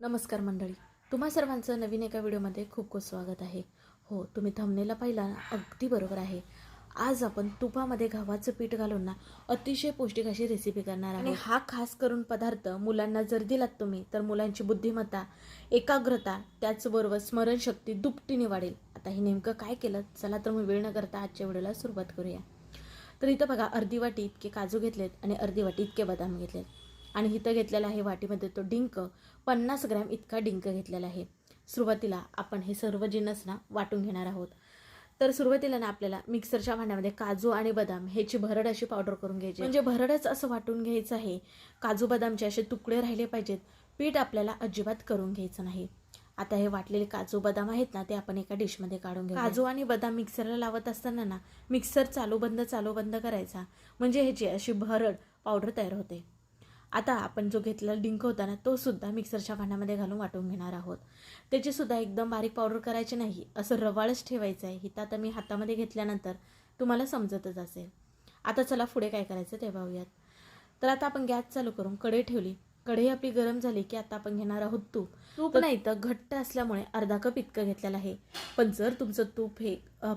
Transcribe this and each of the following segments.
नमस्कार मंडळी. तुम्हा सर्वांचं नवीन एका व्हिडिओमध्ये खूप खूप स्वागत आहे. हो तुम्ही थंबनेला पाहिला अगदी बरोबर आहे. आज आपण तुपामध्ये गव्हाचं पीठ घालून ना अतिशय पौष्टिक अशी रेसिपी करणार आहे आणि हा खास करून पदार्थ मुलांना जर दिलात तुम्ही तर मुलांची बुद्धिमत्ता एकाग्रता त्याचबरोबर स्मरणशक्ती दुपटीने वाढेल. आता हे नेमकं काय केलं? चला तर मग वेळ न करता आजच्या व्हिडिओला सुरुवात करूया. तर इथं बघा अर्धी वाटी इतके काजू घेतलेत आणि अर्धी वाटी इतके बदाम घेतलेत. आणि इथं घेतलेला आहे वाटीमध्ये तो डिंक. पन्नास ग्रॅम इतका डिंक घेतलेला आहे. सुरुवातीला आपण हे सर्व जिन्नस ना वाटून घेणार आहोत. तर सुरुवातीला ना आपल्याला मिक्सरच्या भांड्यामध्ये काजू आणि बदाम ह्याची भरड अशी पावडर करून घ्यायची म्हणजे भरडच असं वाटून घ्यायचं आहे. काजू बदामचे असे तुकडे राहिले पाहिजेत. पीठ आपल्याला अजिबात करून घ्यायचं नाही. आता हे वाटलेले काजू बदाम आहेत ना ते आपण एका डिशमध्ये काढून घेऊ काजू आणि बदाम मिक्सरला लावत असताना ना मिक्सर चालू बंद चालू बंद करायचा. म्हणजे ह्याची अशी भरड पावडर तयार होते. आता आपण जो घेतलेला डिंक होता ना तो सुद्धा मिक्सरच्या भांड्यामध्ये घालून वाटून घेणार आहोत. त्याची सुद्धा एकदम बारीक पावडर करायची नाही असं रवाळच ठेवायचं आहे. हिथं आता मी हातामध्ये घेतल्यानंतर तुम्हाला समजतच असेल. आता चला पुढे काय करायचं ते पाहूयात. तर आता आपण गॅस चालू करून कढई ठेवली. कढई आपली गरम झाली की आता आपण घेणार आहोत तूप. तूप नाही तर घट्ट असल्यामुळे अर्धा कप इतकं घेतलेलं आहे. पण जर तुमचं तूप हे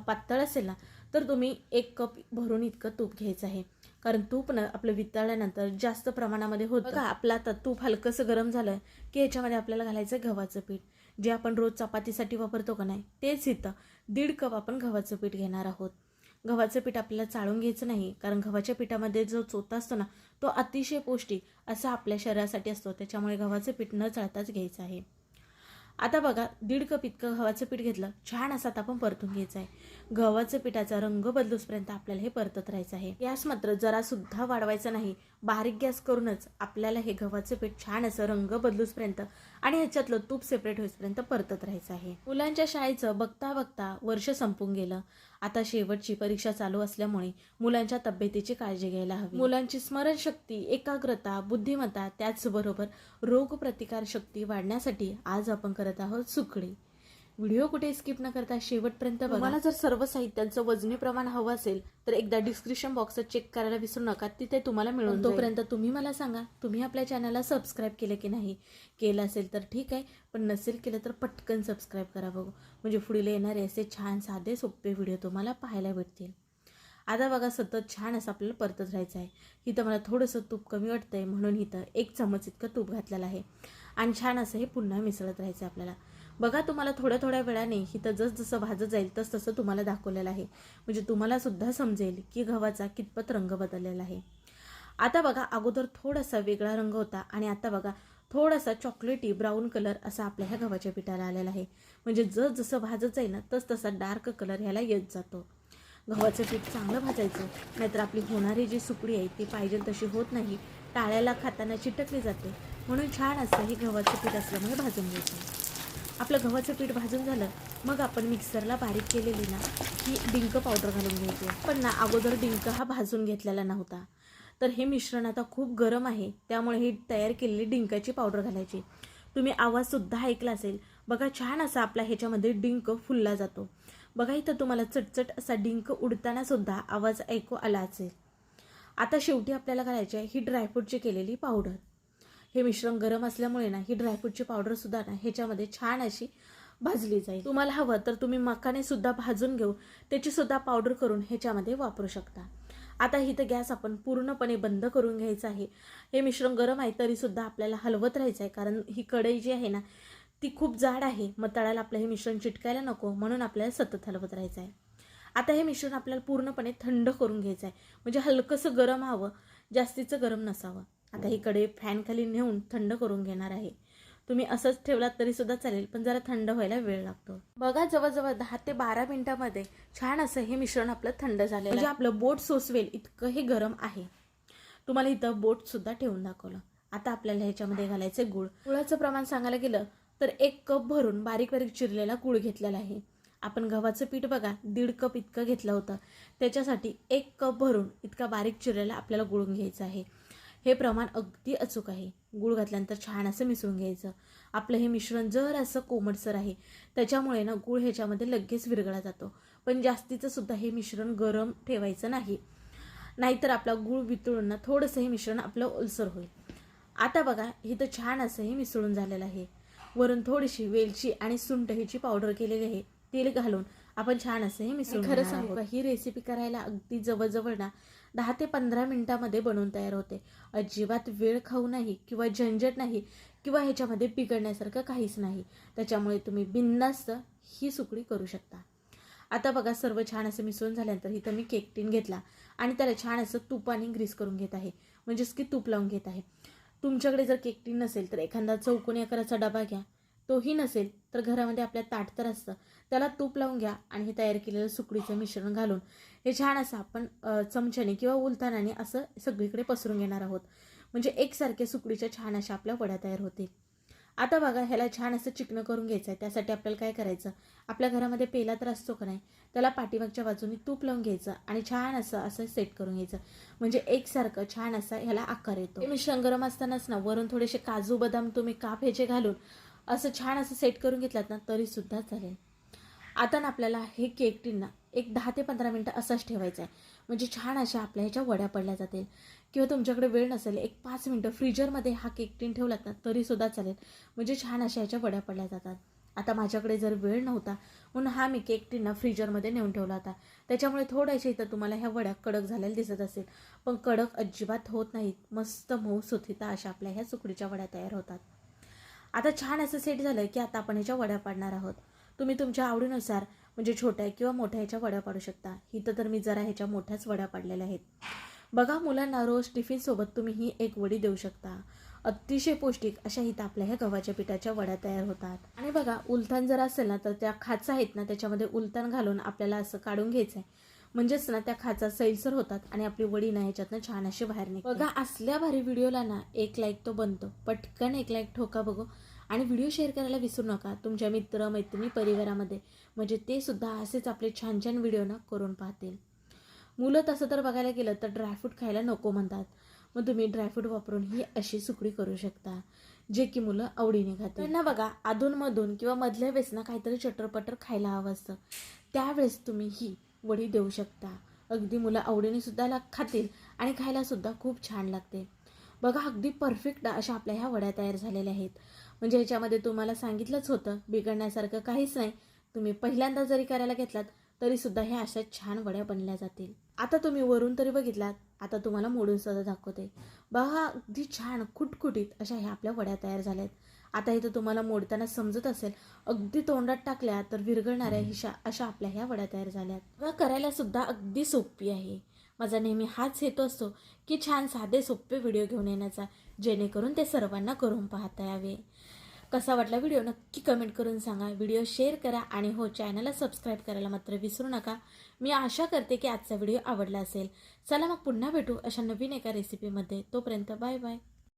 पातळ असेल ना तर तुम्ही एक कप भरून इतकं तूप घ्यायचं आहे. कारण तूप ना आपलं वितळल्यानंतर जास्त प्रमाणामध्ये होतं. का आपलं आता तूप हलकंसं गरम झालं की ह्याच्यामध्ये आपल्याला घालायचं गव्हाचं पीठ. जे आपण रोज चपातीसाठी वापरतो का नाही तेच इथं दीड कप आपण गव्हाचं पीठ घेणार आहोत. गव्हाचं पीठ आपल्याला चाळून घ्यायचं नाही कारण गव्हाच्या पिठामध्ये जो चोथा असतो ना तो अतिशय पौष्टिक असा आपल्या शरीरासाठी असतो. त्याच्यामुळे गव्हाचं पीठ न चाळताच घ्यायचं आहे. आता बघा दीड कप इतकं गव्हाचं पीठ घेतलं छान असं आता आपण परतून घ्यायचं आहे. गव्हाचं पिठाचा रंग बदलूसपर्यंत आपल्याला हे परतत राहायचं आहे. गॅस मात्र जरा सुद्धा वाढवायचा नाही. बारीक गॅस करूनच आपल्याला हे गव्हाचं पीठ छान असं रंग बदलूसपर्यंत आणि ह्याच्यातलं तूप सेपरेट होईपर्यंत परतत राहायचं आहे. मुलांच्या शाळेचं बघता बघता वर्ष संपून गेलं. आता शेवटची परीक्षा चालू असल्यामुळे मुलांच्या तब्येतीची काळजी घ्यायला हवी. मुलांची स्मरणशक्ती एकाग्रता बुद्धिमत्ता त्याचबरोबर रोगप्रतिकार शक्ती वाढण्यासाठी आज आपण करत आहोत सुकडी व्हिडिओ कुठे स्किप न करता शेवटपर्यंत बघा. मला जर सर्व साहित्यांचं वजनी प्रमाण हवं असेल तर एकदा डिस्क्रिप्शन बॉक्स चेक करायला विसरू नका तिथे तुम्हाला मिळून तोपर्यंत तुम्ही मला सांगा तुम्ही आपल्या चॅनलला सबस्क्राईब केलं की नाही? केलं असेल तर ठीक आहे पण नसेल केलं तर पटकन सबस्क्राईब करा बघू. म्हणजे पुढील येणारे असे छान साधे सोपे व्हिडिओ तुम्हाला पाहायला भेटतील. आता बघा सतत छान असं आपल्याला परतत राहायचं आहे. इथं मला थोडंसं तूप कमी वाटतंय म्हणून इथं एक चमच इतकं तूप घातलेलं आहे. आणि छान असं हे पुन्हा मिसळत राहायचं आहे आपल्याला. बघा तुम्हाला थोड्या थोड्या वेळाने इथं जस जसं भाजत जाईल तस तसं तुम्हाला दाखवलेलं आहे. म्हणजे तुम्हाला सुद्धा समजेल की गव्हाचा कितपत रंग बदललेला आहे. आता बघा अगोदर थोडासा वेगळा रंग होता आणि आता बघा थोडासा चॉकलेटी ब्राऊन कलर असा आपल्या ह्या गव्हाच्या पिठाला आलेला आहे. म्हणजे जस जसं भाजत जाईल ना तस तसा डार्क कलर ह्याला येत जातो. गव्हाचं पीठ चांगलं भाजायचं नाहीतर आपली होणारी जी सुकडी आहे ती पाहिजे तशी होत नाही. टाळ्याला खाताना चिटकली जाते. म्हणून छान असं हे गव्हाचं पीठ असल्यामुळे भाजून घ्यायचं. आपलं गव्हाचं पीठ भाजून झालं मग आपण मिक्सरला बारीक केलेली ना ही डिंक पावडर घालून घ्यायची. पण ना अगोदर डिंक हा भाजून घेतलेला नव्हता. तर हे मिश्रण आता खूप गरम आहे त्यामुळे ही तयार केलेली डिंकाची पावडर घालायची. तुम्ही आवाजसुद्धा ऐकला असेल. बघा छान असा आपला ह्याच्यामध्ये डिंक फुलला जातो. बघा इथं तुम्हाला चटचट असा डिंक उडतानासुद्धा आवाज ऐकू आला असेल. आता शेवटी आपल्याला घालायची आहे ही ड्रायफ्रूटची केलेली पावडर. हे मिश्रण गरम असल्यामुळे ना ही ड्रायफ्रूटची पावडरसुद्धा ना ह्याच्यामध्ये छान अशी भाजली जाईल. तुम्हाला हवं तर तुम्ही मकाने सुद्धा भाजून घेऊ त्याचीसुद्धा पावडर करून ह्याच्यामध्ये वापरू शकता. आता इथं गॅस आपण पूर्णपणे बंद करून घ्यायचं आहे. हे मिश्रण गरम आहे तरीसुद्धा आपल्याला हलवत राहायचं आहे कारण ही कढई जी आहे ना ती खूप जाड आहे. मग तळाला आपलं हे मिश्रण चिटकायला नको म्हणून आपल्याला सतत हलवत राहायचं आहे आता हे मिश्रण आपल्याला पूर्णपणे थंड करून घ्यायचं आहे म्हणजे हलकंसं गरम हवं जास्तीचं गरम नसावं. आता ही कढई फॅनखाली नेऊन थंड करून घेणार आहे. तुम्ही असंच ठेवलात तरी सुद्धा चालेल पण जरा थंड व्हायला वेळ लागतो. बघा जवळजवळ दहा ते बारा मिनिटामध्ये छान असं हे मिश्रण आपलं थंड झालं म्हणजे आपलं बोट सोसवेल इतकं हे गरम आहे. तुम्हाला इथं बोट सुद्धा ठेवून दाखवलं. आता आपल्याला ह्याच्यामध्ये घालायचं गुळ. गुळाचं प्रमाण सांगायला गेलं तर एक कप भरून बारीक बारीक चिरलेला गुळ घेतलेला आहे. आपण गव्हाचं पीठ बघा दीड कप इतकं घेतलं होतं. त्याच्यासाठी एक कप भरून इतका बारीक चिरलेला आपल्याला गुळून घ्यायचं आहे. हे प्रमाण अगदी अचूक आहे. गुळ घातल्यानंतर छान असं मिसळून घ्यायचं. आपलं हे मिश्रण जर असं कोमटसर आहे त्याच्यामुळे ना गुळ ह्याच्यामध्ये लगेच विरघळा जातो. पण जास्तीचं सुद्धा हे मिश्रण गरम ठेवायचं नाही. नाहीतर आपला गुळ वितळून ना थोडंसं हे मिश्रण आपलं ओलसर होईल. आता बघा इथं छान असं हे मिसळून झालेलं आहे. वरून थोडीशी वेलची आणि सुंठ ह्याची पावडर केलेली आहे. तेल घालून आपण छान असं हे मिसळून खरं सांगू का? ही रेसिपी करायला अगदी जवळजवळ ना दहा ते पंधरा मिनिटामध्ये बनवून तयार होते. अजिबात वेळ खाऊ नाही किंवा झंझट नाही किंवा ह्याच्यामध्ये बिघडण्यासारखं काहीच नाही. त्याच्यामुळे तुम्ही बिनधास्त ही सुकडी करू शकता. आता बघा सर्व छान असं मिसळून झाल्यानंतर इथं मी केक टीन घेतला आणि त्याला छान असं तुपाने ग्रीस करून घेत आहे. म्हणजेच की तूप लावून घेत आहे. तुमच्याकडे जर केक टीन नसेल तर एखादा चौकोनी आकाराचा डबा घ्या. तोही नसेल तर घरामध्ये आपल्या ताट तर असतं. त्याला तूप लावून घ्या आणि हे तयार केलेलं सुकडीचं मिश्रण घालून. हे छान असं आपण चमच्याने किंवा उलतानाने असं सगळीकडे पसरून घेणार आहोत. म्हणजे एकसारख्या सुकडीच्या छान अशा आपल्या वड्या तयार होतील. आता बघा ह्याला छान असं चिकनं करून घ्यायचं आहे त्यासाठी आपल्याला काय करायचं? आपल्या घरामध्ये पेला तर असतो का नाही? त्याला पाठीमागच्या बाजूने तूप लावून घ्यायचं आणि छान असं असं सेट करून घ्यायचं. म्हणजे एकसारखं छान असा ह्याला आकार येतो. मिश्रण गरम असतानाच ना वरून थोडेसे काजू बदाम तुम्ही काप ह्याचे घालून असं छान असं सेट करून घेतलात ना तरीसुद्धा चालेल. आता ना आपल्याला हे केक एक दहा ते पंधरा मिनटं असंच ठेवायचं आहे म्हणजे छान अशा आपल्या ह्याच्या वड्या पडल्या जातील. किंवा तुमच्याकडे वेळ नसेल एक पाच मिनटं फ्रीजरमध्ये हा केक टीन ठेवलात ना तरीसुद्धा चालेल. म्हणजे छान अशा ह्याच्या वड्या पडल्या जातात. आता माझ्याकडे जर वेळ नव्हता म्हणून हा मी केक टीन फ्रीजरमध्ये नेऊन ठेवला होता. त्याच्यामुळे थोड्याशा इथं तुम्हाला ह्या वड्या कडक झालेल्या दिसत असेल. पण कडक अजिबात होत नाहीत. मस्त मऊ सुथिता अशा आपल्या ह्या सुकडीच्या वड्या तयार होतात. आता छान असं सेट झालं की आता आपण ह्याच्या वड्या पाडणार आहोत. तुम्ही तुमच्या आवडीनुसार म्हणजे छोट्या किंवा मोठ्या ह्याच्या वड्या पाडू शकता. इथं तर मी जरा ह्याच्या मोठ्याच वड्या पाडलेल्या आहेत. बघा मुलांना रोज टिफिनसोबत तुम्ही ही एक वडी देऊ शकता. अतिशय पौष्टिक अशा इथं आपल्या ह्या गव्हाच्या पिठाच्या वड्या तयार होतात. आणि बघा उलथान जर असेल ना तर त्या खाचा आहेत ना त्याच्यामध्ये उलथान घालून आपल्याला असं काढून घ्यायचं आहे म्हणजेच ना त्या खाचा सैलसर होतात आणि आपली वडी ना ह्याच्यातनं छान अशी बाहेर निघते. बघा असल्या भारी व्हिडिओला ना एक लाईक तो बनतो. पटकन एक लाईक ठोका बघू. आणि व्हिडिओ शेअर करायला विसरू नका तुमच्या मित्र मैत्रिणी परिवारामध्ये. म्हणजे ते सुद्धा असेच आपले छान छान व्हिडिओ ना करून पाहतील. मुलं तसं तर बघायला गेलं तर ड्रायफ्रूट खायला नको म्हणतात. मग तुम्ही ड्रायफ्रूट वापरून ही अशी सुकडी करू शकता जे की मुलं आवडीने खातात त्यांना बघा अधूनमधून किंवा मधल्या वेळेस ना काहीतरी चटरपटर खायला हवं असतं. त्यावेळेस तुम्ही ही वडी देऊ शकता. अगदी मुलं आवडीने सुद्धा ला खातील आणि खायलासुद्धा खूप छान लागते. बघा अगदी परफेक्ट अशा आपल्या ह्या वड्या तयार झालेल्या आहेत. म्हणजे ह्याच्यामध्ये तुम्हाला सांगितलंच होतं बिघडण्यासारखं काहीच नाही. तुम्ही पहिल्यांदा जरी करायला घेतलात तरी सुद्धा ह्या अशा छान वड्या बनल्या जातील. आता तुम्ही वरून तरी बघितलात आता तुम्हाला मोडून सुद्धा दाखवते. बघा अगदी छान खुटखुटीत अशा ह्या आपल्या वड्या तयार झाल्या आहेत आता इथं तुम्हाला मोडताना समजत असेल. अगदी तोंडात टाकल्या तर विरघळणाऱ्या हिशा अशा आपल्या ह्या वड्या तयार झाल्यात. बघा करायला सुद्धा अगदी सोपी आहे. माझा नेहमी हाच हेतू असतो की छान साधे सोपे व्हिडिओ घेऊन येण्याचा जेणेकरून ते सर्वांना करून पाहता यावे. कसा वाटला व्हिडिओ नक्की कमेंट करून सांगा. व्हिडिओ शेअर करा आणि हो चॅनलला सबस्क्राईब करायला मात्र विसरू नका. मी आशा करते की आजचा व्हिडिओ आवडला असेल. चला मग पुन्हा भेटू अशा नवीन एका रेसिपीमध्ये तोपर्यंत बाय बाय.